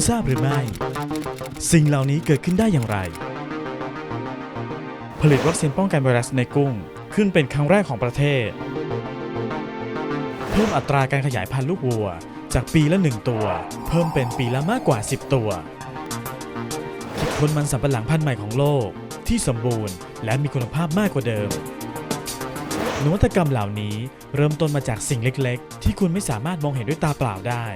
คุณทราบหรือไม่ สิ่งเหล่านี้เกิดขึ้นได้อย่างไร ผลิตวัคซีนป้องกันไวรัสในกุ้ง ขึ้นเป็นครั้งแรกของประเทศ เพิ่มอัตราการขยายพันธุ์ลูกวัว จากปีละ 1 ตัว เพิ่มเป็นปีละมากกว่า 10 ตัวคิดค้นมันสำปะหลังพันธุ์ใหม่ของโลก ที่สมบูรณ์ และมีคุณภาพมากกว่าเดิมนวัตกรรมเหล่านี้เริ่มต้นมาจากสิ่งเล็ก ๆ ที่คุณไม่สามารถมองเห็นด้วยตาเปล่าได้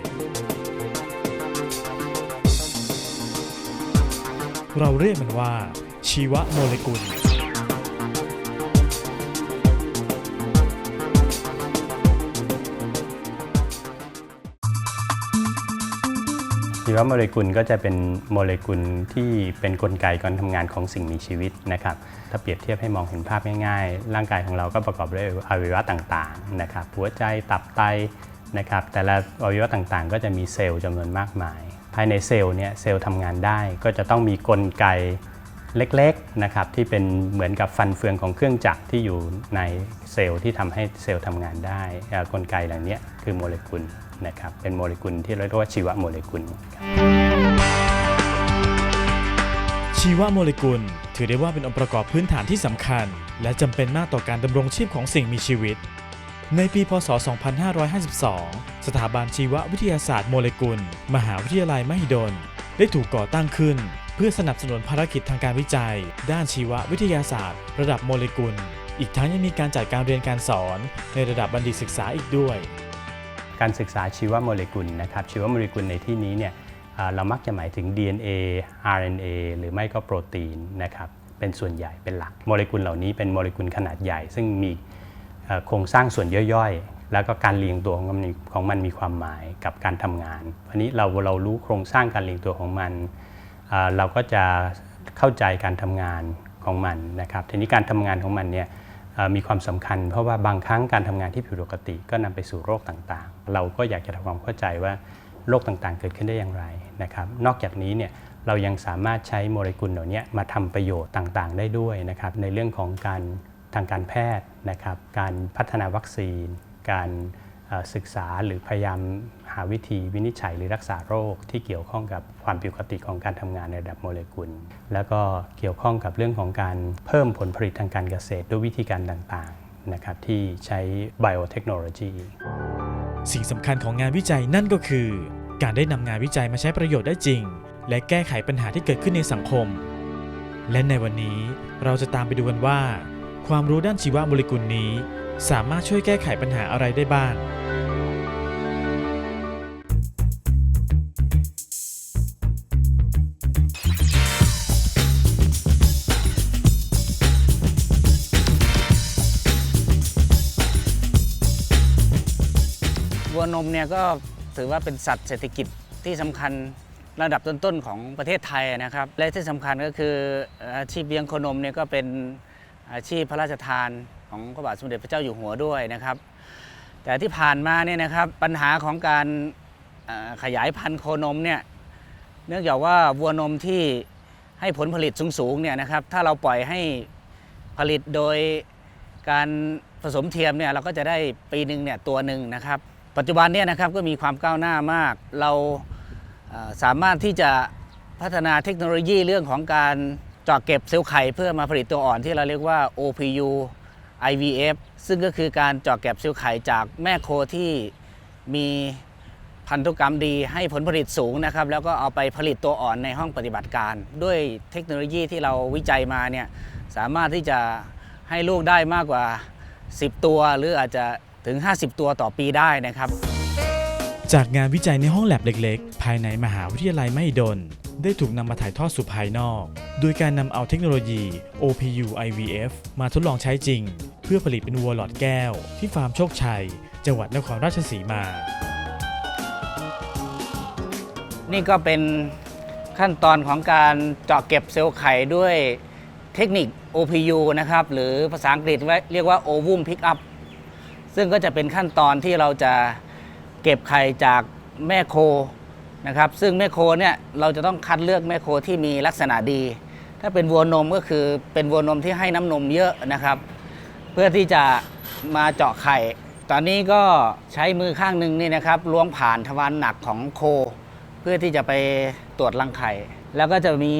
เราเรียกมันว่า ชีวโมเลกุล ชีวโมเลกุลก็จะเป็นโมเลกุลที่เป็นกลไกการทำงานของสิ่งมีชีวิตนะครับ ถ้าเปรียบเทียบให้มองเห็นภาพง่ายๆ ร่างกายของเราก็ประกอบด้วยอวัยวะต่างๆนะครับหัวใจตับไตนะครับแต่ละอวัยวะต่างๆ ก็จะมีเซลล์จำนวนมากมาย ภายในเซลล์เนี่ยเซลล์ทำงานได้ ก็จะต้องมีกลไกเล็กๆนะครับที่เป็นเหมือนกับฟันเฟืองของเครื่องจักรที่อยู่ในเซลล์ที่ทำให้เซลล์ทำงานได้กลไกเหล่านี้คือโมเลกุลนะครับเป็นโมเลกุลที่เราเรียกว่าชีวโมเลกุล ชีวโมเลกุล ถือได้ว่าเป็นองค์ประกอบพื้นฐานที่สำคัญ และจำเป็นมากต่อการดำรงชีพของสิ่งมีชีวิต ในปี พศ 2552 สถาบันชีววิทยาศาสตร์โมเลกุล มหาวิทยาลัยมหิดล ได้ถูกก่อตั้งขึ้น เพื่อสนับสนุนภารกิจทางการวิจัย ด้านชีววิทยาศาสตร์ ระดับโมเลกุล อีกทั้งยังมีการจัดการเรียนการสอนในระดับบัณฑิตศึกษาอีกด้วย การศึกษาชีวโมเลกุลนะครับชีวโมเลกุลในที่นี้เนี่ยเรามักจะหมายถึง DNA RNA หรือไม่ก็โปรตีนนะครับเป็นส่วนใหญ่เป็นหลักโมเลกุลเหล่านี้เป็นโมเลกุลขนาดใหญ่ ซึ่งมี โครงสร้างส่วนย่อยๆ แล้วก็การเรียงตัวของมันมีของมันมีความหมายกับการทำงานอันนี้เราเรารู้โครงสร้างการเรียงตัวของมัน เราก็จะเข้าใจการทำงานของมันนะครับทีนี้การทำงานของมันเนี่ยมีความสำคัญ เพราะว่าบางครั้งการทำงานที่ผิดปกติ ก็นำไปสู่โรคต่างๆ เราก็อยากจะทำความเข้าใจว่าโรคต่างๆ เกิดขึ้นได้อย่างไรนะครับ นอกจากนี้เนี่ยเรายังสามารถใช้โมเลกุลเหล่านี้มาทำประโยชน์ต่างๆ ได้ด้วยนะครับในเรื่องของการทางการแพทย์ นะครับการพัฒนาวัคซีน การศึกษาหรือพยายามหาวิธีวินิจฉัยหรือรักษาโรคที่เกี่ยวข้องกับความผิดปกติของการทำงานในระดับโมเลกุล แล้วก็เกี่ยวข้องกับเรื่องของการเพิ่มผลผลิตทางการเกษตรด้วยวิธีการต่างๆนะครับที่ใช้ไบโอเทคโนโลยีสิ่งสำคัญของงานวิจัยนั่นก็คือ การได้นำงานวิจัยมาใช้ประโยชน์ได้จริง และแก้ไขปัญหาที่เกิดขึ้นในสังคม และในวันนี้เราจะตามไปดูกันว่า ความรู้ด้านชีวโมเลกุลนี้ สามารถช่วยแก้ไขปัญหาอะไรได้บ้าง วัวนมเนี่ยก็ถือว่าเป็นสัตว์เศรษฐกิจที่สำคัญระดับต้นๆของประเทศไทยนะครับ และที่สำคัญก็คืออาชีพเลี้ยงโคนมเนี่ยก็เป็น อาชีพพระราชทานของพระบาทสมเด็จพระเจ้าอยู่หัวด้วยนะครับ แต่ที่ผ่านมาเนี่ยนะครับปัญหาของการขยายพันธุ์โคนมเนี่ยเนื่องจากว่าวัวนมที่ให้ผลผลิตสูงๆเนี่ยนะครับถ้าเราปล่อยให้ผลิตโดยการผสมเทียมเนี่ยเราก็จะได้ปีหนึ่งเนี่ยตัวหนึ่งนะครับ ปัจจุบันเนี่ยนะครับก็มีความก้าวหน้ามาก เราสามารถที่จะพัฒนาเทคโนโลยีเรื่องของการ เจาะเก็บเซลล์ไข่เพื่อมาผลิตตัวอ่อนที่เราเรียกว่า OPU IVF ซึ่งก็คือการเจาะเก็บเซลล์ไข่จากแม่โคที่มีพันธุกรรมดีให้ผลผลิตสูงนะครับ แล้วก็เอาไปผลิตตัวอ่อนในห้องปฏิบัติการ ด้วยเทคโนโลยีที่เราวิจัยมาเนี่ยสามารถที่จะให้ลูกได้มากกว่า 10 ตัว หรืออาจจะถึง 50 ตัวต่อปีได้นะครับ จากงานวิจัยในห้องแลบเล็กๆ ภายในมหาวิทยาลัยไมหิดลได้ถูกนำมาถ่ายทอดสู่ภายนอก โดยการนำเอาเทคโนโลยี OPU IVF มาทดลองใช้จริง เพื่อผลิตเป็นวัวหลอดแก้ว ที่ฟาร์มโชคชัย จังหวัดนครราชสีมา นี่ก็เป็นขั้นตอนของการเจาะเก็บเซลล์ไข่ด้วยเทคนิค OPU นะครับ หรือภาษาอังกฤษเรียกว่า Ovum Pickup ซึ่งก็จะเป็นขั้นตอนที่เราจะ เก็บไข่จากแม่โคนะครับ ซึ่งแม่โคเนี่ยเราจะต้องคัดเลือกแม่โคที่มีลักษณะดี ถ้าเป็นวัวนมก็คือเป็นวัวนมที่ให้น้ำนมเยอะนะครับ เพื่อที่จะมาเจาะไข่ ตอนนี้ก็ใช้มือข้างหนึ่งนี่นะครับล้วงผ่านทวารหนักของโค เพื่อที่จะไปตรวจรังไข่ แล้วก็จะมี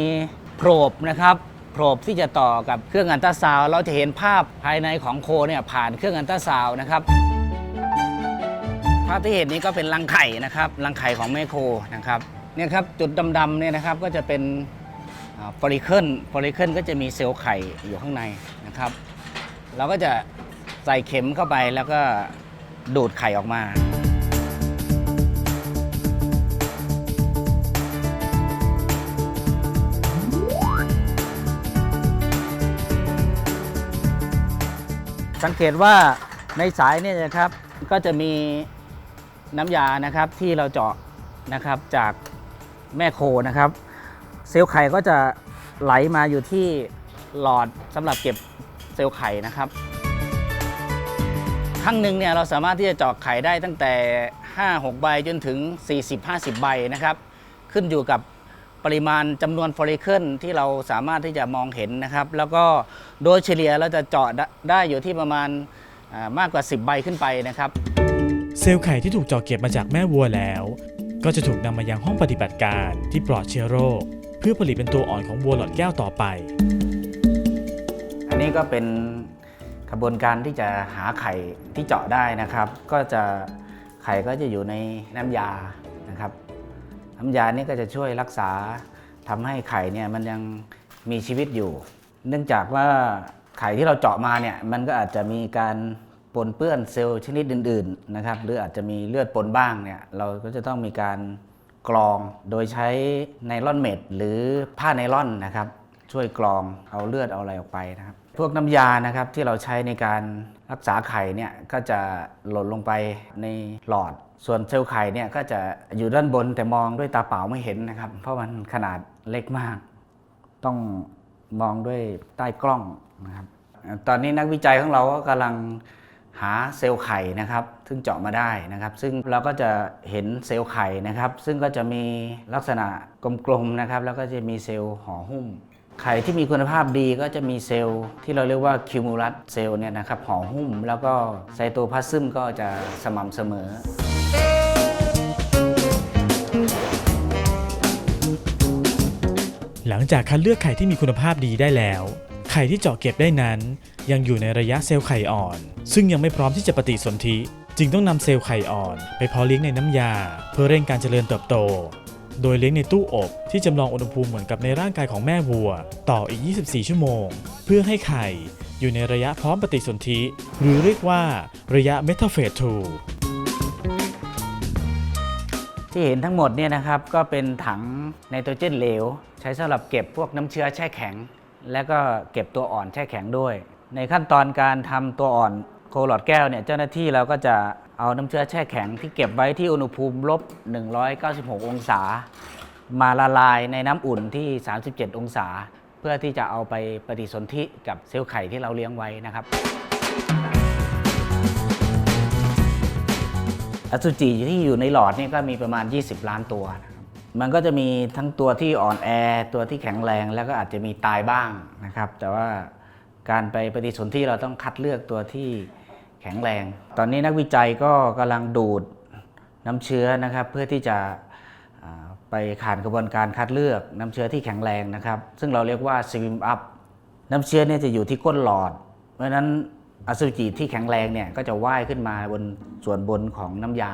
โพรบนะครับโพรบที่จะต่อกับเครื่องอันตราซาวเราจะเห็นภาพภายในของโคเนี่ยผ่านเครื่องอันตราซาวนะครับ ภาพที่เห็นนี้ก็เป็นรังไข่นะครับรังไข่ของแม่โครนะครับเนี่ยครับจุดดำๆเนี่ยนะครับก็จะเป็นฟอลิเคิลฟอลิเคิลก็จะมีเซลล์ไข่อยู่ข้างในนะครับ เราก็จะใส่เข็มเข้าไปแล้วก็ดูดไข่ออกมาสังเกตว่าในสายเนี่ยนะครับก็จะมี น้ำยานะครับที่เราเจาะนะครับจากแม่โคนะครับ เซลล์ไข่ก็จะไหลมาอยู่ที่หลอดสำหรับเก็บเซลล์ไข่นะครับครั้งหนึ่งเนี่ยเราสามารถที่จะเจาะไข่ได้ตั้งแต่ 5-6 ใบจนถึง 40-50 ใบนะครับ ขึ้นอยู่กับปริมาณจำนวนฟอลิเคิลที่เราสามารถที่จะมองเห็นนะครับ แล้วก็โดยเฉลี่ยเราจะเจาะได้อยู่ที่ประมาณมากกว่า 10 ใบขึ้นไปนะครับ เซลล์ไข่ที่ถูกเจาะเก็บมาจากแม่วัวแล้ว ก็จะถูกนำมายังห้องปฏิบัติการที่ปลอดเชื้อโรค เพื่อผลิตเป็นตัวอ่อนของวัวหลอดแก้วต่อไป อันนี้ก็เป็นกระบวนการที่จะหาไข่ที่เจาะได้นะครับ ก็จะไข่ก็จะอยู่ในน้ำยานะครับ น้ำยานี่ก็จะช่วยรักษาทำให้ไข่เนี่ยมันยังมีชีวิตอยู่ เนื่องจากว่าไข่ที่เราเจาะมาเนี่ยมันก็อาจจะมีการ ปนเปื้อนเซลล์ชนิดอื่นๆนะครับหรืออาจจะมีเลือดปนบ้างเนี่ยเราก็จะต้องมีการกรองโดยใช้ไนลอนเม็ดหรือผ้าไนล่อนนะครับช่วยกรองเอาเลือดเอาอะไรออกไปนะครับ พวกน้ำยานะครับที่เราใช้ในการรักษาไข่เนี่ยก็จะหล่นลงไปในหลอด ส่วนเซลล์ไข่เนี่ยก็จะอยู่ด้านบนแต่มองด้วยตาเปล่าไม่เห็นนะครับ เพราะมันขนาดเล็กมาก ต้องมองด้วยใต้กล้องนะครับตอนนี้นักวิจัยของเราก็กำลัง หาเซลล์ไข่นะครับซึ่งเจาะมาได้นะครับ ซึ่งเราก็จะเห็นเซลล์ไข่นะครับ ซึ่งก็จะมีลักษณะกลมๆนะครับ แล้วก็จะมีเซลล์ห่อหุ้ม ไข่ที่มีคุณภาพดีก็จะมีเซลล์ที่เราเรียกว่าคิวมูลัสเซลล์เนี่ยนะครับห่อหุ้ม แล้วก็ไซโตพลาซึมก็จะสม่ำเสมอหลังจากคัดเลือกไข่ที่มีคุณภาพดีได้แล้ว ไข่ที่เจาะเก็บได้นั้น ยังอยู่ในระยะเซลล์ไข่อ่อน ซึ่งยังไม่พร้อมที่จะปฏิสนธิ จึงต้องนำเซลล์ไข่อ่อน ไปเพาะเลี้ยงในน้ำยา เพื่อเร่งการเจริญเติบโต โดยเลี้ยงในตู้อบที่จำลองอุณหภูมิเหมือนกับในร่างกายของแม่วัว ต่ออีก 24 ชั่วโมง เพื่อให้ไข่อยู่ในระยะพร้อมปฏิสนธิ หรือเรียกว่าระยะเมทาเฟส2ที่เห็นทั้งหมดเนี่ยนะครับก็เป็นถังไนโตรเจนเหลว ใช้สำหรับเก็บพวกน้ำเชื้อแช่แข็ง และก็เก็บตัวอ่อนแช่แข็งด้วย ในขั้นตอนการทำตัวอ่อนโคหลอดแก้วเนี่ยเจ้าหน้าที่เราก็จะเอาน้ำเชื้อแช่แข็งที่เก็บไว้ที่อุณหภูมิลบ 196 องศา มาละลายในน้ำอุ่นที่ 37 องศา เพื่อที่จะเอาไปปฏิสนธิกับเซลล์ไข่ที่เราเลี้ยงไว้นะครับ อสุจิที่อยู่ในหลอดนี่ก็มีประมาณ 20 ล้านตัวนะ มันก็จะมีทั้งตัวที่อ่อนแอ ตัวที่แข็งแรงแล้วก็อาจจะมีตายบ้างนะครับ แต่ว่าการไปปฏิสนธิเราต้องคัดเลือกตัวที่แข็งแรง ตอนนี้นักวิจัยก็กำลังดูดน้ำเชื้อนะครับ เพื่อที่จะไปผ่านกระบวนการคัดเลือกน้ำเชื้อที่แข็งแรงนะครับ ซึ่งเราเรียกว่า swim up น้ำเชื้อเนี่ยจะอยู่ที่ก้นหลอด เพราะฉะนั้นอสุจิที่แข็งแรงเนี่ยก็จะว่ายขึ้นมาบนส่วนบนของน้ำยา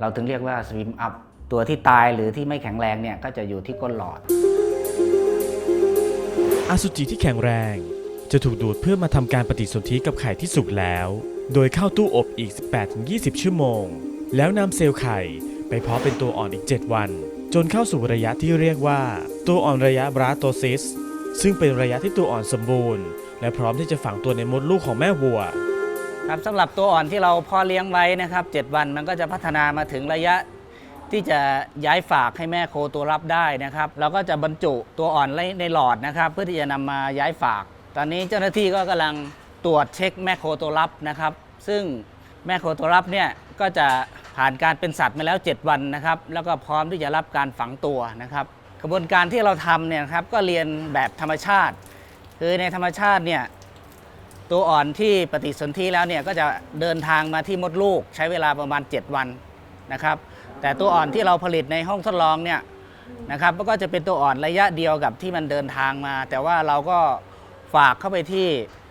เราถึงเรียกว่า swim up ตัวที่ตายหรือที่ไม่แข็งแรงเนี่ยก็จะอยู่ที่ก้นหลอด อสุจิที่แข็งแรง จะถูกดูดเพื่อมาทำการปฏิสนธิกับไข่ที่สุกแล้ว โดยเข้าตู้อบอีก 18-20 ชั่วโมง แล้วนำเซลล์ไข่ไปเพาะเป็นตัวอ่อนอีก 7 วัน จนเข้าสู่ระยะที่เรียกว่า ตัวอ่อนระยะบราโตซิส ซึ่งเป็นระยะที่ตัวอ่อนสมบูรณ์ และพร้อมที่จะฝังตัวในมดลูกของแม่วัว ครับสำหรับตัวอ่อนที่เราเพอเลี้ยงไว้นะครับ 7 วันมันก็จะพัฒนามาถึงระยะ ที่จะย้ายฝากให้แม่โคตัวรับได้นะครับเราก็จะบรรจุตัวอ่อนในหลอดนะครับ เพื่อที่จะนำมาย้ายฝาก ตอนนี้เจ้าหน้าที่ก็กำลังตรวจเช็คแม่โคตัวรับนะครับ ซึ่งแม่โคตัวรับเนี่ยก็จะผ่านการเป็นสัตว์มาแล้ว 7 วันนะครับ แล้วก็พร้อมที่จะรับการฝังตัวนะครับ กระบวนการที่เราทำเนี่ยครับก็เรียนแบบธรรมชาติ คือในธรรมชาติเนี่ยตัวอ่อนที่ปฏิสนธิแล้วเนี่ยก็จะเดินทางมาที่มดลูกใช้เวลาประมาณ 7 วันนะครับ แต่ตัวอ่อนที่เราผลิตในห้องทดลองเนี่ยนะครับก็จะเป็นตัวอ่อนระยะเดียวกับที่มันเดินทางมา แต่ว่าเราก็ฝากเข้าไปที่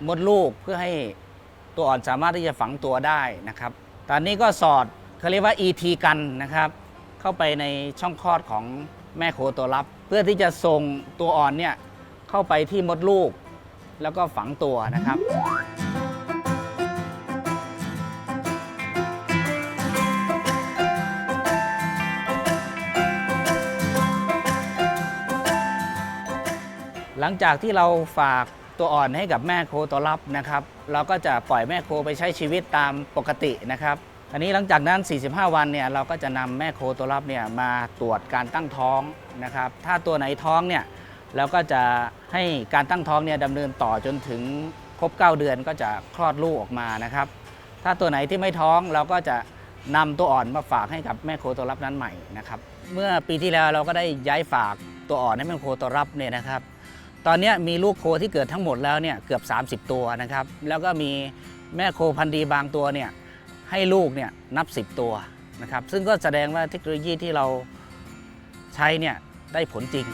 มดลูกเพื่อให้ตัวอ่อนสามารถที่จะฝังตัวได้นะครับ ตอนนี้ก็สอดเขาเรียกว่า ET กันนะครับ เข้าไปในช่องคลอดของแม่โคตัวรับ เพื่อที่จะส่งตัวอ่อนเนี่ยเข้าไปที่มดลูก แล้วก็ฝังตัวนะครับ หลังจากที่เราฝากตัวอ่อนให้กับแม่โคตัวรับนะครับ เราก็จะปล่อยแม่โคไปใช้ชีวิตตามปกตินะครับอันนี้หลังจากนั้น 45 วันเนี่ยเราก็จะนำแม่โคตัวรับเนี่ยมาตรวจการตั้งท้องนะครับ ถ้าตัวไหนท้องเนี่ยเราก็จะให้การตั้งท้องเนี่ยดำเนินต่อจนถึงครบ 9 เดือนก็จะคลอดลูกออกมานะครับ ถ้าตัวไหนที่ไม่ท้องเราก็จะนำตัวอ่อนมาฝากให้กับแม่โคตัวรับนั้นใหม่นะครับ เมื่อปีที่แล้วเราก็ได้ย้ายฝากตัวอ่อนให้แม่โคตัวรับเนี่ยนะครับ ตอนนี้มีลูกโคที่เกิดทั้งหมดแล้วเนี่ยเกือบ 30 ตัวนะครับ แล้วก็มีแม่โคพันธุ์ดีบางตัวเนี่ยให้ลูกเนี่ยนับ 10 ตัวนะครับ ซึ่งก็แสดงว่าเทคโนโลยีที่เราใช้เนี่ยได้ผลจริง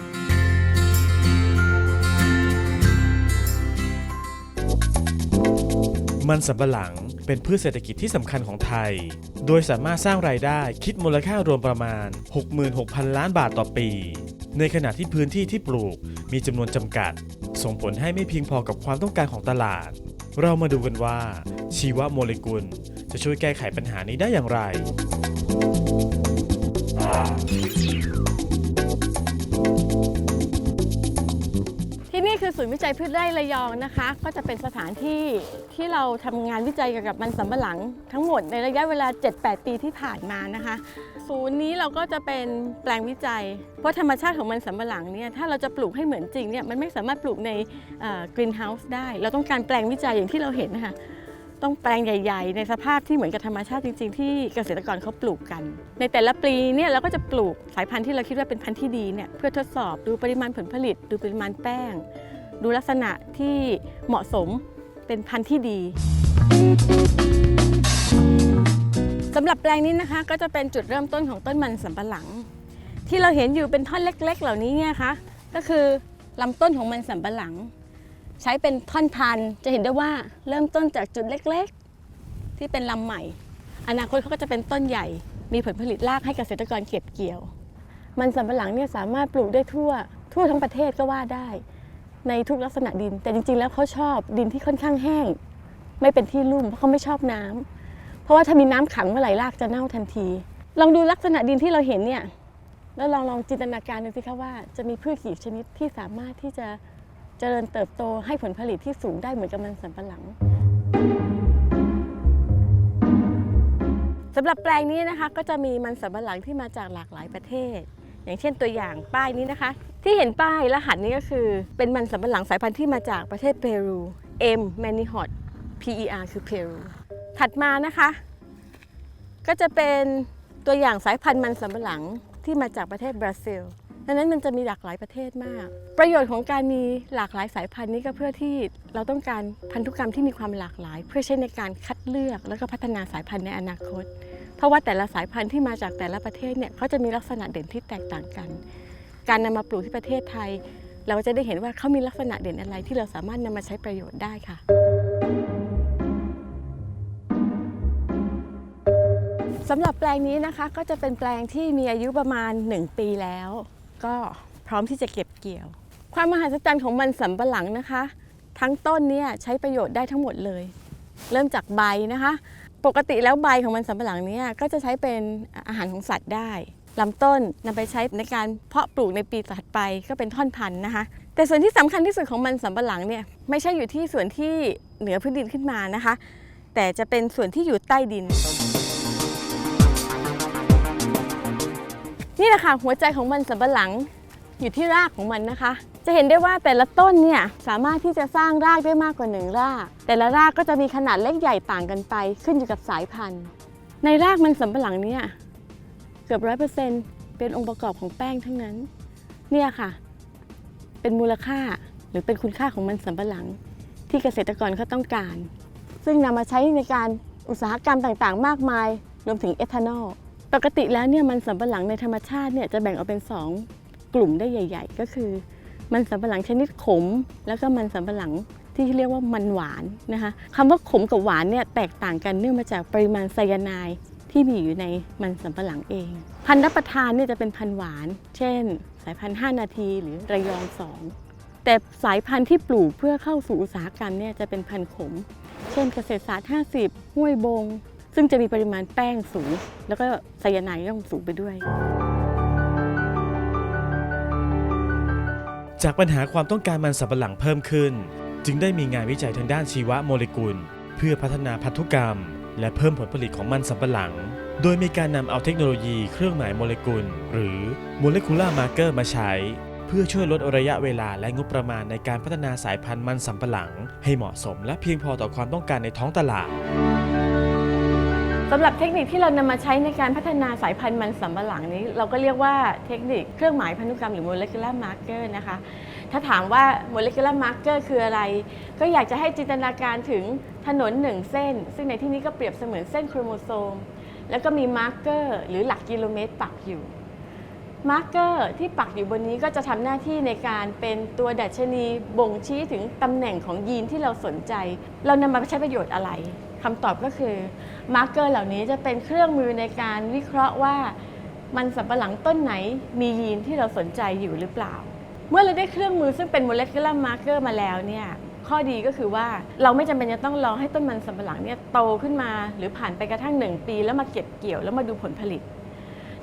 มันสำปะหลังเป็นพืชเศรษฐกิจที่สำคัญของไทย โดยสามารถสร้างรายได้คิดมูลค่ารวมประมาณ 66,000 ล้านบาทต่อปี ในขณะที่พื้นที่ที่ปลูกมีจำนวนจำกัด ส่งผลให้ไม่เพียงพอกับความต้องการของตลาด เรามาดูกันว่า ชีวโมเลกุล จะช่วยแก้ไขปัญหานี้ได้อย่างไร คือศูนย์วิจัยพืชไร่ระยองนะคะ ก็จะเป็นสถานที่ที่เราทำงานวิจัยเกี่ยวกับมันสำปะหลังทั้งหมดในระยะเวลา 7-8 ปีที่ผ่านมานะคะ ศูนย์นี้เราก็จะเป็นแปลงวิจัย เพราะธรรมชาติของมันสำปะหลังเนี่ยถ้าเราจะปลูกให้เหมือนจริงเนี่ยมันไม่สามารถปลูกในกรีนเฮาส์ได้ เราต้องการแปลงวิจัยอย่างที่เราเห็นนะคะต้องแปลงใหญ่ ๆ ในสภาพที่เหมือนกับธรรมชาติจริง ๆ ที่เกษตรกรเขาปลูกกัน ในแต่ละปีเนี่ยเราก็จะปลูกสายพันธุ์ที่เราคิดว่าเป็นพันธุ์ที่ดีเนี่ยเพื่อทดสอบดูปริมาณผลผลิต ดูปริมาณแป้ง ดูลักษณะที่เหมาะสมเป็นพันธุ์ที่ดีสำหรับแปลงนี้นะคะ ก็จะเป็นจุดเริ่มต้นของต้นมันสำปะหลัง ที่เราเห็นอยู่เป็นท่อนเล็ก ๆ เหล่านี้เนี่ยคะก็คือลำต้นของมันสำปะหลัง ใช้เป็นท่อนพันธุ์จะเห็นได้ว่าเริ่มต้นจากจุดเล็ก ๆ ที่เป็นลำใหม่ อนาคตเขาก็จะเป็นต้นใหญ่ มีผลผลิตรากให้เกษตรกรเก็บเกี่ยว มันสำปะหลังเนี่ยสามารถปลูกได้ทั่ว ทั่วทั้งประเทศก็ว่าได้ ในทุกลักษณะดิน แต่จริง ๆ แล้วเขาชอบดินที่ค่อนข้างแห้ง ไม่เป็นที่ลุ่มเพราะเขาไม่ชอบน้ำเพราะว่าถ้ามีน้ำขังเมื่อไหร่รากจะเน่าทันที ลองดูลักษณะดินที่เราเห็นเนี่ยแล้วลองลองจินตนาการดูสิคะว่าจะมีพืชกี่ชนิดที่สามารถที่จะเจริญเติบโตให้ผลผลิตที่สูงได้เหมือนกับมันสำปะหลังสำหรับแปลงนี้นะคะก็จะมีมันสำปะหลังที่มาจากหลากหลายประเทศ อย่างเช่นตัวอย่างป้ายนี้นะคะ ที่เห็นป้ายรหัสนี้ก็คือ เป็นมันสำปะหลังสายพันธุ์ที่มาจากประเทศเปรู M m a n i h o t PER คือเปรูถัดมานะคะ ก็จะเป็นตัวอย่างสายพันธุ์มันสำปะหลังที่มาจากประเทศบราซิลดังนั้นมันจะมีหลากหลายประเทศมาก ประโยชน์ของการมีหลากหลายสายพันธุ์นี้ก็เพื่อที่เราต้องการพันธุกรรมที่มีความหลากหลาย เพื่อใช้ในการคัดเลือกแล้วก็พัฒนาสายพันธุ์ในอนาคต เพราะว่าแต่ละสายพันธุ์ที่มาจากแต่ละประเทศเนี่ยเขาจะมีลักษณะเด่นที่แตกต่างกัน การนำมาปลูกที่ประเทศไทย เราจะได้เห็นว่าเขามีลักษณะเด่นอะไรที่เราสามารถนำมาใช้ประโยชน์ได้ค่ะ สำหรับแปลงนี้นะคะก็จะเป็นแปลงที่มีอายุประมาณ 1 ปีแล้ว ก็พร้อมที่จะเก็บเกี่ยว ความมหัศจรรย์ของมันสำปะหลังนะคะ ทั้งต้นเนี่ยใช้ประโยชน์ได้ทั้งหมดเลย เริ่มจากใบนะคะ ปกติแล้วใบของมันสำปะหลังเนี่ยก็จะใช้เป็นอาหารของสัตว์ได้ ลำต้นนำไปใช้ในการเพาะปลูกในปีถัดไปก็เป็นท่อนพันธุ์นะคะ แต่ส่วนที่สำคัญที่สุดของมันสำปะหลังเนี่ยไม่ใช่อยู่ที่ส่วนที่เหนือพื้นดินขึ้นมานะคะ แต่จะเป็นส่วนที่อยู่ใต้ดิน นี่แหละค่ะหัวใจของมันสำปะหลังอยู่ที่รากของมันนะคะ จะเห็นได้ว่าแต่ละต้นเนี่ยสามารถที่จะสร้างรากได้มากกว่าหนึ่งราก แต่ละรากก็จะมีขนาดเล็กใหญ่ต่างกันไปขึ้นอยู่กับสายพันธุ์ ในรากมันสำปะหลังเนี่ย เกือบร้อยเปอร์เซ็นต์เป็นองค์ประกอบของแป้งทั้งนั้น เนี่ยค่ะ เป็นมูลค่าหรือเป็นคุณค่าของมันสำปะหลัง ที่เกษตรกรเขาต้องการ ซึ่งนำมาใช้ในการอุตสาหกรรมต่างๆ มากมาย รวมถึงเอทานอล ปกติแล้วเนี่ยมันสำปะหลังในธรรมชาติเนี่ยจะแบ่งออกเป็น 2 กลุ่มได้ใหญ่ ๆ ก็คือ มันสำปะหลังชนิดขม แล้วก็มันสำปะหลังที่เรียกว่ามันหวานนะคะคำว่าขมกับหวานเนี่ยแตกต่างกันเนื่องมาจากปริมาณไซยาไนด์ ที่มีอยู่ในมันสำปะหลังเอง พันธุ์รับประทานเนี่ยจะเป็นพันธุ์หวาน เช่น สายพันธุ์ 5 นาทีหรือระยอง2แต่สายพันธุ์ที่ปลูกเพื่อเข้าสู่อุตสาหกรรมเนี่ยจะเป็นพันธุ์ขม เช่นเกษตรศาสตร์ 50 ห้วยบง ซึ่งจะมีปริมาณแป้งสูง แล้วก็ไซยาไนด์ก็สูงไปด้วย จากปัญหาความต้องการมันสำปะหลังเพิ่มขึ้น จึงได้มีงานวิจัยทางด้านชีวโมเลกุล เพื่อพัฒนาพันธุกรรม และเพิ่มผลผลิตของมันสำปะหลัง โดยมีการนำเอาเทคโนโลยีเครื่องหมายโมเลกุล หรือ molecular marker มาใช้ เพื่อช่วยลดระยะเวลาและงบประมาณในการพัฒนาสายพันธุ์มันสำปะหลัง ให้เหมาะสมและเพียงพอต่อความต้องการในท้องตลาดสำหรับเทคนิคที่เรานำมาใช้ในการพัฒนาสายพันธุ์มันสำปะหลังนี้ เราก็เรียกว่าเทคนิคเครื่องหมายพันธุกรรมหรือ molecular marker นะคะ ถ้าถามว่า molecular marker คืออะไร ก็อยากจะให้จินตนาการถึง ถนนหนึ่งเส้น ซึ่งในที่นี้ก็เปรียบเสมือนเส้นโครโมโซม แล้วก็มีมาร์กเกอร์หรือหลักกิโลเมตรปักอยู่มาร์กเกอร์ที่ปักอยู่บนนี้ก็จะทำหน้าที่ในการเป็นตัวดัชนีบ่งชี้ถึงตำแหน่งของยีนที่เราสนใจ เรานำมาใช้ประโยชน์อะไรคำตอบก็คือมาร์กเกอร์เหล่านี้จะเป็นเครื่องมือในการวิเคราะห์ว่า มันสำปะหลังต้นไหนมียีนที่เราสนใจอยู่หรือเปล่า เมื่อเราได้เครื่องมือซึ่งเป็น molecular marker มาแล้วเนี่ย ข้อดีก็คือว่าเราไม่จำเป็นจะต้องรอให้ต้นมันสำปะหลังเนี่ยโตขึ้นมา หรือผ่านไปกระทั่ง 1 ปี แล้วมาเก็บเกี่ยวแล้วมาดูผลผลิต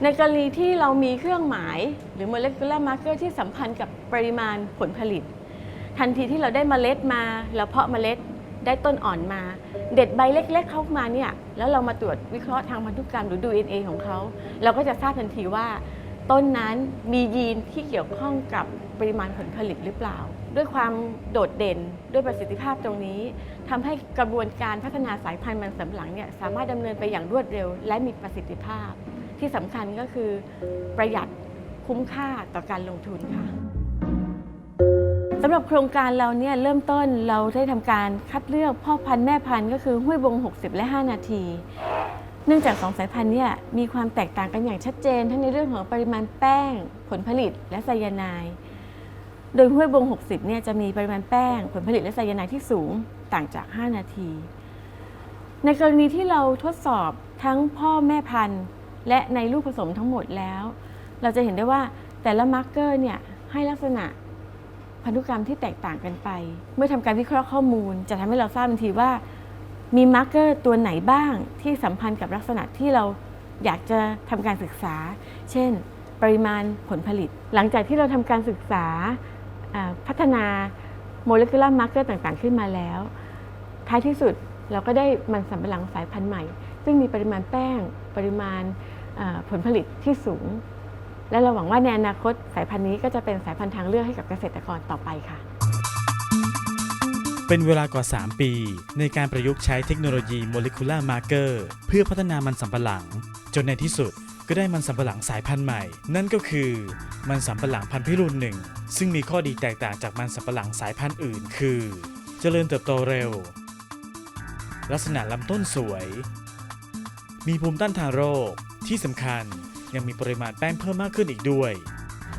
ในกรณีที่เรามีเครื่องหมายหรือ molecular marker ที่สัมพันธ์กับปริมาณผลผลิต ทันทีที่เราได้เมล็ดมาเราเพาะเมล็ดได้ต้นอ่อนมา เด็ดใบเล็ก ๆ เข้ามาเนี่ยแล้วเรามาตรวจวิเคราะห์ทางพันธุกรรมหรือดู DNA ของเขา เราก็จะทราบทันทีว่า ต้นนั้นมียีนที่เกี่ยวข้องกับปริมาณผลผลิตหรือเปล่า ด้วยความโดดเด่นด้วยประสิทธิภาพตรงนี้ทำให้กระบวนการพัฒนาสายพันธุ์มันสำปะหลังเนี่ยสามารถดำเนินไปอย่างรวดเร็ว และมีประสิทธิภาพ ที่สำคัญก็คือประหยัดคุ้มค่าต่อการลงทุนค่ะสำหรับโครงการเราเนี่ยเริ่มต้นเราได้ทำการคัดเลือกพ่อพันธุ์แม่พันธุ์ก็คือห้วยบง 60 และ 5 นาที เนื่องจากสองสายพันธุ์เนี่ยมีความแตกต่างกันอย่างชัดเจน ทั้งในเรื่องของปริมาณแป้ง ผลผลิตและไซยาไนด์ โดยห้วยบง 60 เนี่ยจะมีปริมาณแป้ง ผลผลิตและไซยาไนด์ที่สูงต่างจาก 5 นาที ในกรณีที่เราทดสอบทั้งพ่อแม่พันธุ์ และในลูกผสมทั้งหมดแล้ว เราจะเห็นได้ว่าแต่ละมาร์กเกอร์เนี่ยให้ลักษณะพันธุกรรมที่แตกต่างกันไป เมื่อทำการวิเคราะห์ข้อมูล จะทำให้เราทราบทันทีว่า มีมาร์กเกอร์ตัวไหนบ้างที่สัมพันธ์กับลักษณะที่เราอยากจะทำการศึกษา เช่น ปริมาณผลผลิต หลังจากที่เราทำการศึกษา พัฒนาโมเลกุลาร์มาร์กเกอร์ต่างๆ ขึ้นมาแล้ว ท้ายที่สุดเราก็ได้มันสำปะหลังสายพันธุ์ใหม่ ซึ่งมีปริมาณแป้ง ปริมาณผลผลิตที่สูง และเราหวังว่าในอนาคตสายพันธุ์นี้ก็จะเป็นสายพันธุ์ทางเลือกให้กับเกษตรกรต่อไปค่ะ เป็นเวลากว่า 3 ปี ในการประยุกต์ใช้เทคโนโลยี molecular marker เพื่อพัฒนามันสำปะหลัง จนในที่สุด ก็ได้มันสำปะหลังสายพันธุ์ใหม่ นั่นก็คือมันสำปะหลังพันธุ์พิรุณหนึ่งซึ่งมีข้อดีแตกต่างจากมันสำปะหลังสายพันธุ์อื่น คือ เจริญเติบโตเร็ว ลักษณะลำต้นสวย มีภูมิต้านทานโรคที่สำคัญยังมีปริมาณแป้งเพิ่มมากขึ้นอีกด้วย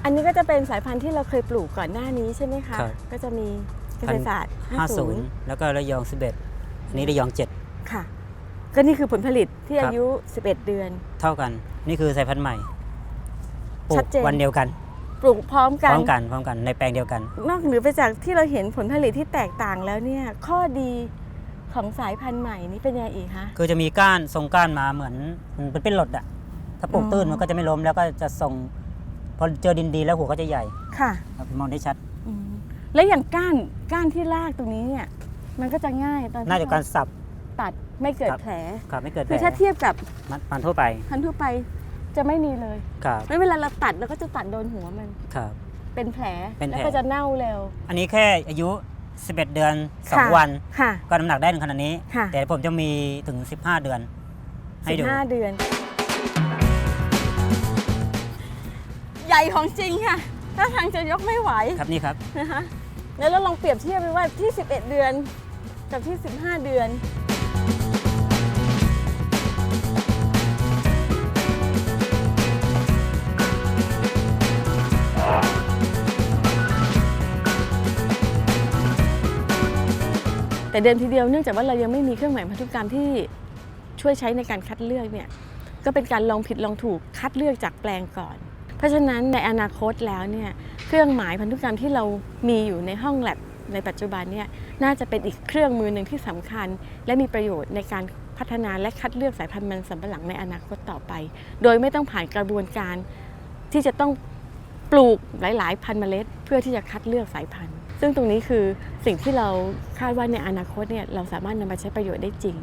อันนี้ก็จะเป็นสายพันธุ์ที่เราเคยปลูกก่อนหน้านี้ใช่ไหมคะ ครับ ก็จะมีเกษตรศาสตร์50 แล้วก็ระยอง 11 อันนี้ระยองค่ะ ก็นี่คือผลผลิตที่ครับ อายุ 11 เดือน7เท่ากัน นี่คือสายพันธุ์ใหม่ปลูชักดเจน วันเดียวกันปลูกพร้อมพกันร้อมกันพร้อมกันในแปลงเดียวกัน นอกเหนือไปจากที่เราเห็นผลผลิตที่แตกต่างแล้วเนี่ย ข้อดีของสายพันธุ์ใหม่นี้เป็นยังไงอีกคะ คือจะมีก้านทรงก้านมาเหมือนมันเป็นเป็นหลดอะถ้าปลูกอ๋อตื้นมันก็จะไม่ล้มแล้วก็จะทรงพอเจอดินดีแล้วหัวก็จะใหญ่ค่ะครับมองได้ชัด อืมแล้วอย่างก้านก้านที่ลากตรงนี้เนี่ย มันก็จะง่ายตอนที่น่าจะการสับ ตัดไม่เกิดครับ แผล ครับไม่เกิดแผคืลอถ้าเทียบกับมันมันทั่วไปพันธุ์ทั่วไปจะไม่มีเลยครับไม่เวลาเราตัดเราก็จะตัดโดนหัวมัน ครับ เป็นแผลเป็นแผล แล้วก็จะเน่าเร็ว อันนี้แค่อายุ 11 เดือน ค่ะ 2 วัน ค่ะ ก็น้ำหนักได้ถึงขนาดนี้ ค่ะ แต่ผมจะมีถึง 15 เดือน ให้ดู15เดือน ใหญ่ของจริงค่ะถ้าทางจะยกไม่ไหวครับนี่ครับ นะคะแล้วเราลองเปรียบเทียบไปว่าที่ 11 เดือนกับที่ 15 เดือน แต่เดิมทีเดียวเนื่องจากว่าเรายังไม่มีเครื่องหมายพันธุกรรมที่ช่วยใช้ในการคัดเลือกเนี่ยก็เป็นการลองผิดลองถูกคัดเลือกจากแปลงก่อน เพราะฉะนั้นในอนาคตแล้วเนี่ยเครื่องหมายพันธุกรรมที่เรามีอยู่ในห้องแลบในปัจจุบันเนี่ยน่าจะเป็นอีกเครื่องมือหนึ่งที่สำคัญ และมีประโยชน์ในการพัฒนาและคัดเลือกสายพันธุ์มันสำปะหลังในอนาคตต่อไป โดยไม่ต้องผ่านกระบวนการที่จะต้องปลูกหลาย ๆ พันธุ์เมล็ด เพื่อที่จะคัดเลือกสายพันธุ์ ซึ่งตรงนี้คือสิ่งที่เราคาดว่าในอนาคตเนี่ยเราสามารถนำมาใช้ประโยชน์ได้จริง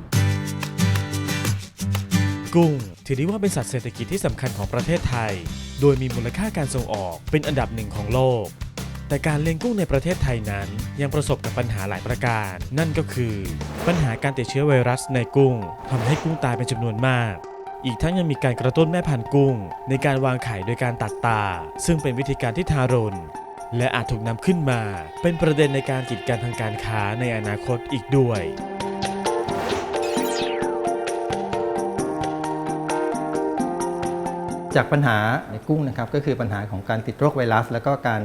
กุ้งถือได้ว่าเป็นสัตว์เศรษฐกิจที่สำคัญของประเทศไทย โดยมีมูลค่าการส่งออกเป็นอันดับหนึ่งของโลก แต่การเลี้ยงกุ้งในประเทศไทยนั้น ยังประสบกับปัญหาหลายประการ นั่นก็คือ ปัญหาการติดเชื้อไวรัสในกุ้งทำให้กุ้งตายเป็นจำนวนมากอีกทั้งยังมีการกระตุ้นแม่พันธุ์กุ้ง ในการวางไข่โดยการตัดตา ซึ่งเป็นวิธีการที่ทารุณ และอาจถูกนำขึ้นมา เป็นประเด็นในการกีดกันทางการค้าในอนาคตอีกด้วยจากปัญหาในกุ้งนะครับก็คือปัญหาของการติดโรคไวรัส แล้วก็การ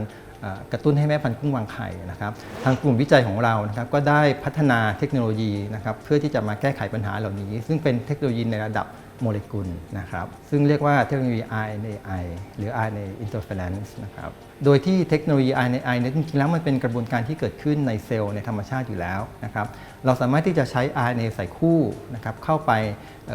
กระตุ้นให้แม่พันธุ์กุ้งวางไข่นะครับทางกลุ่มวิจัยของเรานะครับก็ได้พัฒนาเทคโนโลยีนะครับเพื่อที่จะมาแก้ไขปัญหาเหล่านี้ ซึ่งเป็นเทคโนโลยีในระดับ โมเลกุลนะครับ ซึ่งเรียกว่าเทคโนโลยี RNAi หรือ RNA interference นะครับ โดยที่เทคโนโลยี RNAi เนี่ยจริงๆแล้วมันเป็นกระบวนการที่เกิดขึ้นในเซลล์ในธรรมชาติอยู่แล้วนะครับ เราสามารถที่จะใช้ RNA ใส่คู่นะครับเข้าไป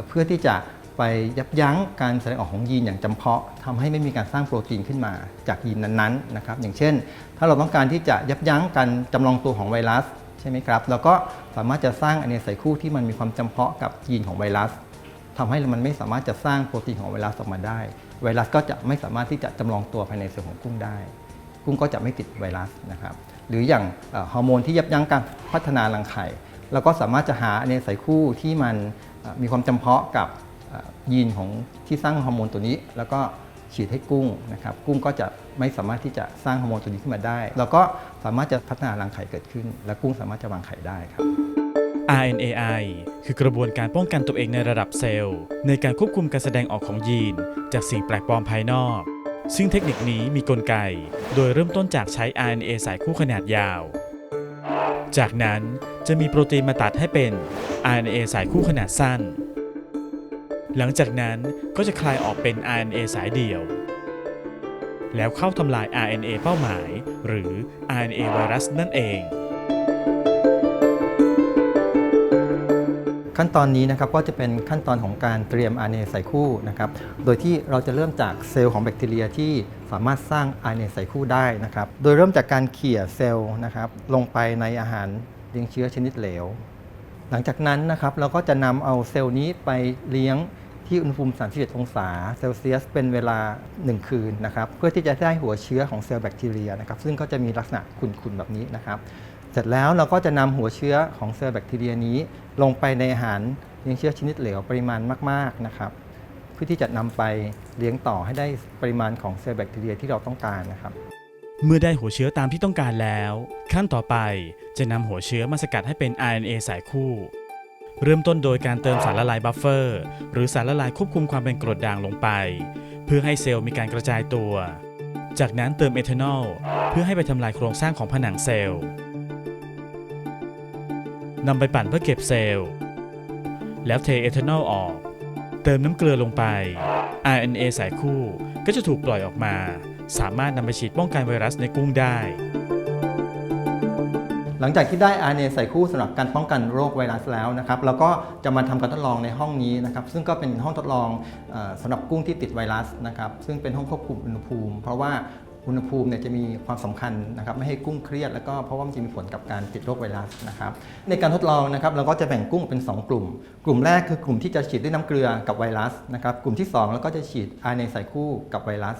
เพื่อที่จะไปยับยั้งการแสดงออกของยีนอย่างจำเพาะทำให้ไม่มีการสร้างโปรตีนขึ้นมาจากยีนนั้นๆนะครับ อย่างเช่น ถ้าเราต้องการที่จะยับยั้งการจำลองตัวของไวรัสใช่ไหมครับ เราก็สามารถจะสร้างอเนกใส่คู่ที่มันมีความจำเพาะกับยีนของไวรัส ทำให้มันไม่สามารถจะสร้างโปรตีนของไวรัสออกมาได้ ไวรัสก็จะไม่สามารถที่จะจำลองตัวภายในเซลล์ของกุ้งได้ กุ้งก็จะไม่ติดไวรัสนะครับ หรืออย่างฮอร์โมนที่ยับยั้งการพัฒนารังไข่เราก็สามารถจะหาอเนกใส่คู่ที่มันมีความจำเพาะกับยีนของที่สร้างฮอร์โมนตัวนี้ แล้วก็ฉีดให้กุ้งนะครับ กุ้งก็จะไม่สามารถที่จะสร้างฮอร์โมนตัวนี้ขึ้นมาได้ แล้วก็สามารถจะพัฒนารังไข่เกิดขึ้น และกุ้งสามารถจะวางไข่ได้ครับ RNAi คือกระบวนการป้องกันตัวเองในระดับเซลล์ ในการควบคุมการแสดงออกของยีน จากสิ่งแปลกปลอมภายนอก ซึ่งเทคนิคนี้มีกลไก โดยเริ่มต้นจากใช้ RNA สายคู่ขนาดยาว จากนั้นจะมีโปรตีนมาตัดให้เป็น RNA สายคู่ขนาดสั้น หลังจากนั้นก็จะคลายออกเป็น RNA สายเดี่ยว แล้วเข้าทำลาย RNA เป้าหมาย หรือ RNA ไวรัสนั่นเอง ขั้นตอนนี้นะครับก็จะเป็นขั้นตอนของการเตรียม RNA ใส่คู่นะครับ โดยที่เราจะเริ่มจากเซลล์ของแบคทีเรียที่สามารถสร้าง RNA ใส่คู่ได้นะครับ โดยเริ่มจากการเขี่ยเซลล์นะครับลงไปในอาหารเลี้ยงเชื้อชนิดเหลว หลังจากนั้นนะครับเราก็จะนำเอาเซลล์นี้ไปเลี้ยงที่อุณหภูมิ31องศาเซลเซียส เป็นเวลา 1 คืนนะครับ เพื่อที่จะได้หัวเชื้อของเซลล์แบคทีเรียนะครับ ซึ่งก็จะมีลักษณะขุ่นๆ แบบนี้นะครับ เสร็จแล้วเราก็จะนำหัวเชื้อของเซลล์แบคทีเรียนี้ ลงไปในอาหารเลี้ยงเชื้อชนิดเหลวปริมาณมากๆนะครับ เพื่อที่จะนำไปเลี้ยงต่อให้ได้ปริมาณของเซลล์แบคทีเรียที่เราต้องการนะครับ เมื่อได้หัวเชื้อตามที่ต้องการแล้ว ขั้นต่อไปจะนำหัวเชื้อมาสกัดให้เป็น RNA สายคู่ เริ่มต้นโดยการเติมสารละลายบัฟเฟอร์หรือสารละลายควบคุมความเป็นกรดด่างลงไป เพื่อให้เซลล์มีการกระจายตัว จากนั้นเติมเอทานอลเพื่อให้ไปทำลายโครงสร้างของผนังเซลล์ นำไปปั่นเพื่อเก็บเซลล์ แล้วเทเอทานอลออก เติมน้ำเกลือลงไป RNA สายคู่ก็จะถูกปล่อยออกมา สามารถนำไปฉีดป้องกันไวรัสในกุ้งได้ หลังจากที่ได้ RNA ใส่คู่สำหรับการป้องกันโรคไวรัสแล้วนะครับเราก็จะมาทำการทดลองในห้องนี้นะครับ ซึ่งก็เป็นห้องทดลองเออสำหรับกุ้งที่ติดไวรัสนะครับ ซึ่งเป็นห้องควบคุมอุณหภูมิ เพราะว่า อุณหภูมิเนี่ยจะมีความสำคัญนะครับไม่ให้กุ้งเครียดแล้วก็เพราะว่ามันจะมีผลกับการติดโรคไวรัสนะครับในการทดลองนะครับเราก็จะแบ่งกุ้งเป็น 2 กลุ่ม กลุ่มแรกคือกลุ่มที่จะฉีดด้วยน้ำเกลือกับไวรัสนะครับกลุ่มที่ 2 แล้วก็จะฉีด RNA ใส่คู่กับไวรัส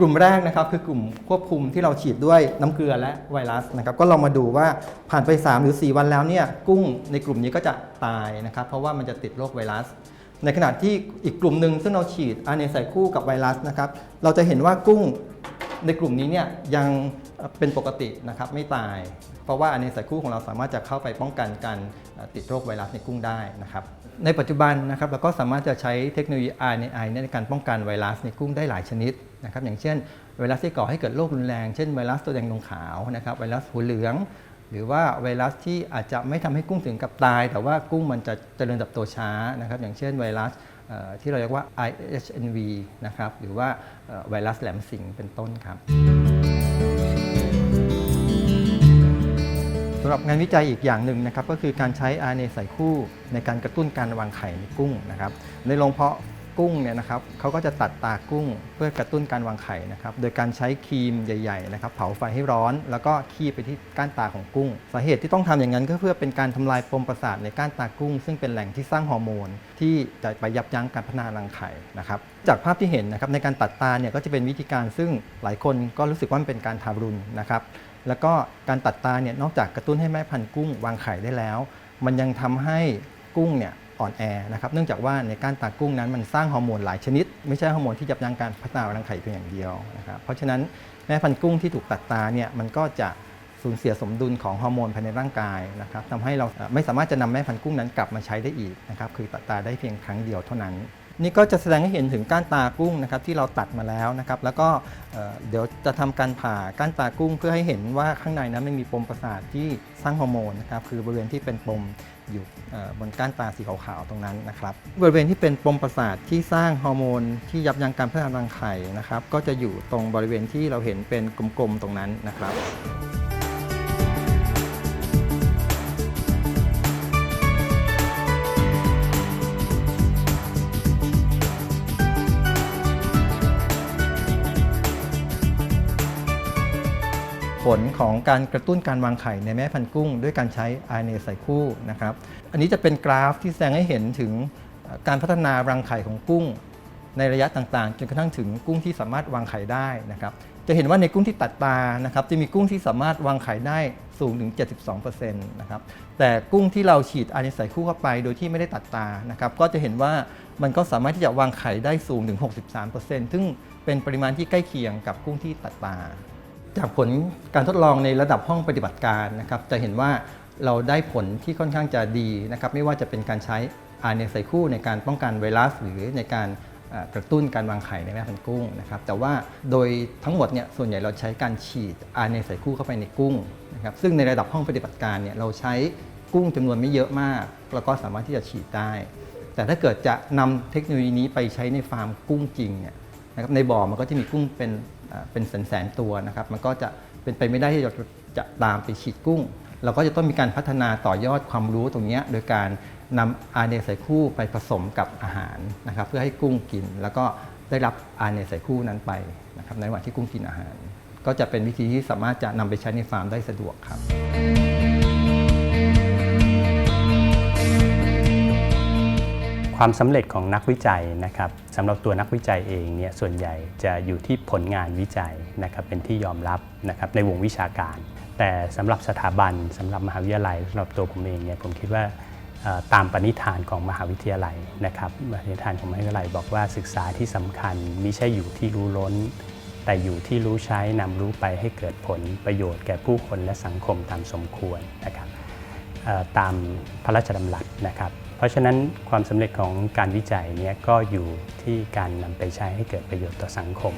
กลุ่มแรกนะครับคือกลุ่มควบคุมที่เราฉีดด้วยน้ำเกลือและไวรัสนะครับก็เรามาดูว่าผ่านไป 3 หรือ 4 วันแล้วเนี่ยกุ้งในกลุ่มนี้ก็จะตายนะครับเพราะว่ามันจะติดโรคไวรัส ในขณะที่อีกกลุ่มหนึ่งซึ่งเราฉีดอาเนใส่คู่กับไวรัสนะครับเราจะเห็นว่ากุ้งในกลุ่มนี้เนี่ยยังเป็นปกตินะครับไม่ตาย เพราะว่าอาเนใส่คู่ของเราสามารถจะเข้าไปป้องกันการติดโรคไวรัสในกุ้งได้นะครับในปัจจุบันนะครับเราก็สามารถจะใช้เทคโนโลยี RNAi ในการป้องกันไวรัสในกุ้งได้หลายชนิด นะครับอย่างเช่นไวรัสที่ก่อให้เกิดโรครุนแรง เช่นไวรัสตัวแดงนงขาวนะครับไวรัสหัวเหลือง หรือว่าไวรัสที่อาจจะไม่ทำให้กุ้งถึงกับตาย แต่ว่ากุ้งมันจะเจริญเติบโตช้านะครับอย่างเช่นไวรัสที่เราเรียกว่า IHNV นะครับหรือว่าไวรัสแหลมสิงเป็นต้นครับสำหรับงานวิจัยอีกอย่างหนึ่งนะครับก็คือการใช้ RNA ใส่คู่ในการกระตุ้นการวางไข่ในกุ้งนะครับในโรงเพาะ กุ้งเนี่ยนะครับเขาก็จะตัดตากุ้งเพื่อกระตุ้นการวางไข่นะครับ โดยการใช้ครีมใหญ่ๆนะครับเผาไฟให้ร้อน แล้วก็คีบไปที่ก้านตาของกุ้ง สาเหตุที่ต้องทำอย่างนั้นก็เพื่อเป็นการทำลายปมประสาทในก้านตากุ้ง ซึ่งเป็นแหล่งที่สร้างฮอร์โมน ที่จะไปยับยั้งการพัฒนารังไข่นะครับ จากภาพที่เห็นนะครับในการตัดตาเนี่ยก็จะเป็นวิธีการซึ่งหลายคนก็รู้สึกว่ามันเป็นการทารุณนะครับแล้วก็การตัดตาเนี่ยนอกจากกระตุ้นให้แม่พันธุ์กุ้งวางไข่ได้แล้ว มันยังทำให้กุ้งเนี่ย อ่อนแอนะครับเนื่องจากว่าในกานตากุ้งนั้นมันสร้างฮอร์โมนหลายชนิด ไม่ใช่ฮอร์โมนที่ยับยั้งการพัฒนารังไข่เพียงอย่างเดียวนะครับเพราะฉะนั้นแม่พันธุ์กุ้งที่ถูกตัดตาเนี่ยมันก็จะสูญเสียสมดุลของฮอร์โมนภายในร่างกายนะครับทำให้เราไม่สามารถจะนำแม่พันธุ์กุ้งนั้นกลับมาใช้ได้อีกนะครับคือตัดตาได้เพียงครั้งเดียวเท่านั้น นี่ก็จะแสดงให้เห็นถึงก้านตากุ้งนะครับที่เราตัดมาแล้วนะครับแล้วก็เเดี๋ยวจะทำการผ่าก้านตากุ้ง เพื่อให้เห็นว่าข้างในนั้นมันมีปมประสาทที่สร้างฮอร์โมนนะครับคือบริเวณที่เป็นปม อยู่บนก้านตาสีขาวๆตรงนั้นนะครับบริเวณที่เป็นปมประสาทที่สร้างฮอร์โมนที่ยับยั้งการพัฒนารังไข่นะครับก็จะอยู่ตรงบริเวณที่เราเห็นเป็นกลมๆตรงนั้นนะครับ ผลของการกระตุ้นการวางไข่ในแม่พันธุ์กุ้ง ด้วยการใช้ RNA ใส่คู่นะครับ อันนี้จะเป็นกราฟที่แสดงให้เห็นถึงการพัฒนารังไข่ของกุ้ง ในระยะต่างๆ จนกระทั่งถึงกุ้งที่สามารถวางไข่ได้นะครับ จะเห็นว่าในกุ้งที่ตัดตานะครับ จะมีกุ้งที่สามารถวางไข่ได้สูงถึง 72%นะครับ แต่กุ้งที่เราฉีด RNA ใส่คู่เข้าไป โดยที่ไม่ได้ตัดตานะครับ ก็จะเห็นว่ามันก็สามารถที่จะวางไข่ได้สูงถึง 63%ซึ่งเป็นปริมาณที่ใกล้เคียงกับกุ้งที่ตัดตา จากผลการทดลองในระดับห้องปฏิบัติการนะครับจะเห็นว่าเราได้ผลที่ค่อนข้างจะดีนะครับไม่ว่าจะเป็นการใช้ RNA ใส่คู่ในการป้องกันไวรัส หรือในการกระตุ้นการวางไข่ในแม่พันธุ์กุ้งนะครับแต่ว่าโดยทั้งหมดเนี่ยส่วนใหญ่เราใช้การฉีด RNA ใส่คู่เข้าไปในกุ้งนะครับซึ่งในระดับห้องปฏิบัติการเนี่ยเราใช้กุ้งจำนวนไม่เยอะมาก แล้วก็สามารถที่จะฉีดได้ แต่ถ้าเกิดจะนำเทคโนโลยีนี้ไปใช้ในฟาร์มกุ้งจริงเนี่ยนะครับในบ่อมันก็จะมีกุ้งเป็น เป็นแสนแสนตัวนะครับ มันก็จะเป็นไปไม่ได้ที่เราจะตามไปฉีดกุ้ง เราก็จะต้องมีการพัฒนาต่อยอดความรู้ตรงนี้โดยการนำ RNA ใส่คู่ไปผสมกับอาหารนะครับ เพื่อให้กุ้งกิน แล้วก็ได้รับ RNA ใส่คู่นั้นไปนะครับในระหว่างที่กุ้งกินอาหาร ก็จะเป็นวิธีที่สามารถจะนำไปใช้ในฟาร์มได้สะดวกครับ ความสำเร็จของนักวิจัยนะครับสำหรับตัวนักวิจัยเองเนี่ยส่วนใหญ่จะอยู่ที่ผลงานวิจัยนะครับเป็นที่ยอมรับนะครับในวงวิชาการ แต่สำหรับสถาบันสำหรับมหาวิทยาลัยสำหรับตัวผมเองเนี่ยผมคิดว่าตามปณิธานของมหาวิทยาลัยนะครับปณิธานของมหาวิทยาลัยบอกว่าศึกษาที่สำคัญมิใช่อยู่ที่รู้ล้น แต่อยู่ที่รู้ใช้นำรู้ไปให้เกิดผลประโยชน์แก่ผู้คนและสังคมตามสมควรนะครับตามพระราชดำรัสนะครับ เพราะฉะนั้นความสำเร็จของการวิจัยนี้ก็อยู่ที่การนำไปใช้ให้เกิดประโยชน์ต่อสังคม